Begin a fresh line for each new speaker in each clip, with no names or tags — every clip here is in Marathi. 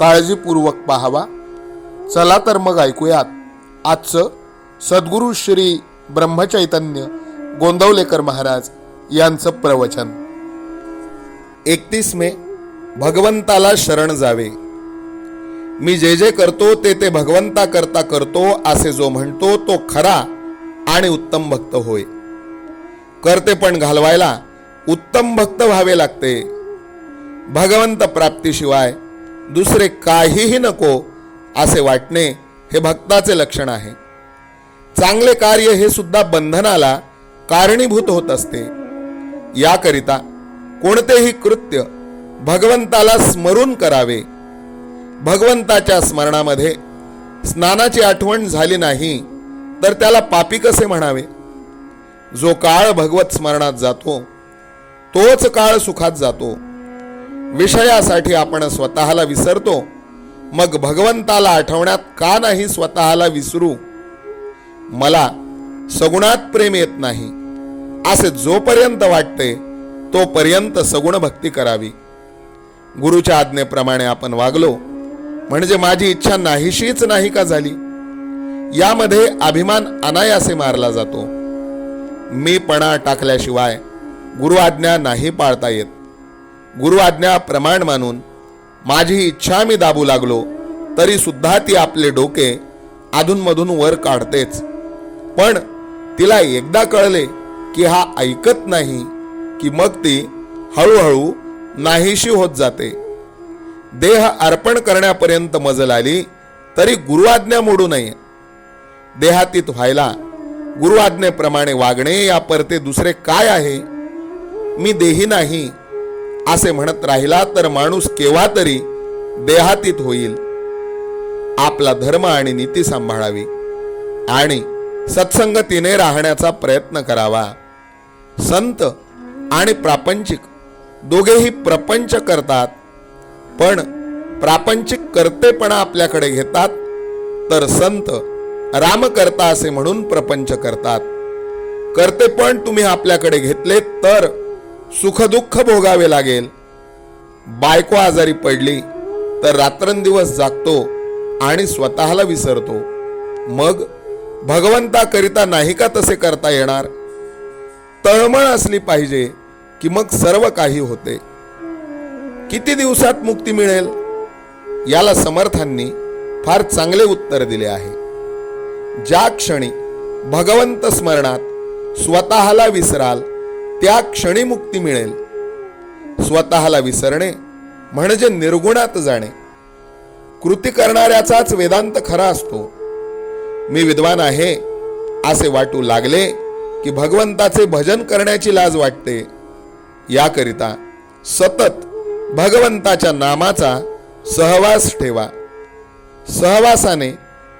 काळजीपूर्वक पाहावा. चला तर मग ऐकूयात. आजचं सद्गुरू श्री ब्रह्मचैतन्य गोंदवलेकर महाराज यांचं प्रवचन. एकतीस मे भगवंताला शरण जावे. मी जे जे करतो ते ते भगवंता करता करतो असे जो म्हणतो तो खरा आणि उत्तम भक्त होय. करते पण घालवायला उत्तम भक्त व्हावे लागते. भगवंत प्राप्तीशिवाय दुसरे काहीही नको असे वाटणे हे भक्ताचे लक्षण आहे. चांगले कार्य हे सुद्धा बंधनाला कारणीभूत होत असते. याकरिता कोणतेही कृत्य भगवंताला स्मरून करावे. भगवंताच्या स्मरणामध्ये स्नानाची आठवण झाली नाही तर त्याला पापी कसे म्हणावे? जो काळ भगवत स्मरणात जातो तोच काळ सुखात जातो. विषयासाठी आपण स्वतःला विसरतो. मग भगवंताला आठवण्यात का नाही स्वतःला विसरू? मला सगुणात प्रेम येत नाही. असे जोपर्यंत वाटते तोपर्यंत सगुण भक्ती करावी. गुरुच्या आज्ञेप्रमाणे आपण वागलो म्हणजे माझी इच्छा नाहीशीच नाही का झाली? यामध्ये अभिमान अनायासे मारला जातो. मी पणा टाकल्याशिवाय गुरु आज्ञा नाही पाळता येत. गुरु आज्ञा प्रमाण मानून माझी इच्छा मी दाबू लागलो तरी सुद्धा ती आपले डोके अधूनमधून वर काढतेच. पण तिला एकदा कळले की हा ऐकत नाही की मग ती हळूहळू नाहीशी होत जाते. देह अर्पण करण्यापर्यंत मजल आली तरी गुरुआज्ञा मोडू नये. देहातीत व्हायला गुरुआज्ञेप्रमाणे वागणे या परते दुसरे काय आहे? मी देही नाही असे म्हणत राहिला तर माणूस केव्हा तरी देहातीत होईल. आपला धर्म आणि नीती सांभाळावी आणि सत्संगतीने राहण्याचा प्रयत्न करावा. संत आणि प्रापंचिक दोघेही प्रपंच करतात. पण प्रापंचिक कर्तेपणा आपल्याकडे घेतात तर संत राम करता असे म्हणून प्रपंच करतात. करते पण तुम्ही आपल्याकडे घेतले तर सुखदुःख भोगावे लागेल. बायको आजारी पडली तर रात्रंदिवस जागतो आणि स्वतःला विसरतो. मग भगवंताकरिता नाही का तसे करता येणार? तळमळ असली पाहिजे की मग सर्व काही होते. किती दिवसात मुक्ती मिळेल? याला समर्थांनी फार चांगले उत्तर दिले आहे. ज्या क्षणी भगवंत स्मरणात स्वतःला विसराल त्या क्षणी मुक्ती मिळेल. स्वतःला विसरणे म्हणजे निर्गुणात जाणे. कृती करणाऱ्याचाच वेदांत खरा असतो. मी विद्वान आहे असे वाटू लागले की भगवंताचे भजन करण्याची लाज वाटते. याकरिता सतत भगवंताच्या नामाचा सहवास ठेवा. सहवासाने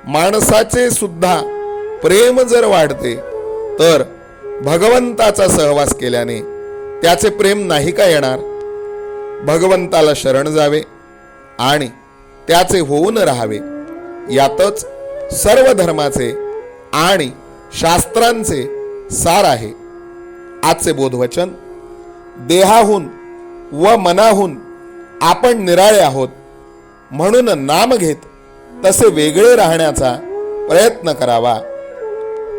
माणसाचे सुद्धा प्रेम जर वाढते तर भगवंताचा सहवास केल्याने त्याचे प्रेम नाही का येणार? भगवंताला शरण जावे आणि त्याचे होऊन राहावे यातच सर्व धर्माचे आणि शास्त्रांचे सार आहे. आजचे बोधवचन देहाहून व मनाहून आपण निराळे आहोत म्हणून नाम घेत तसे वेगळे राहण्याचा प्रयत्न करावा.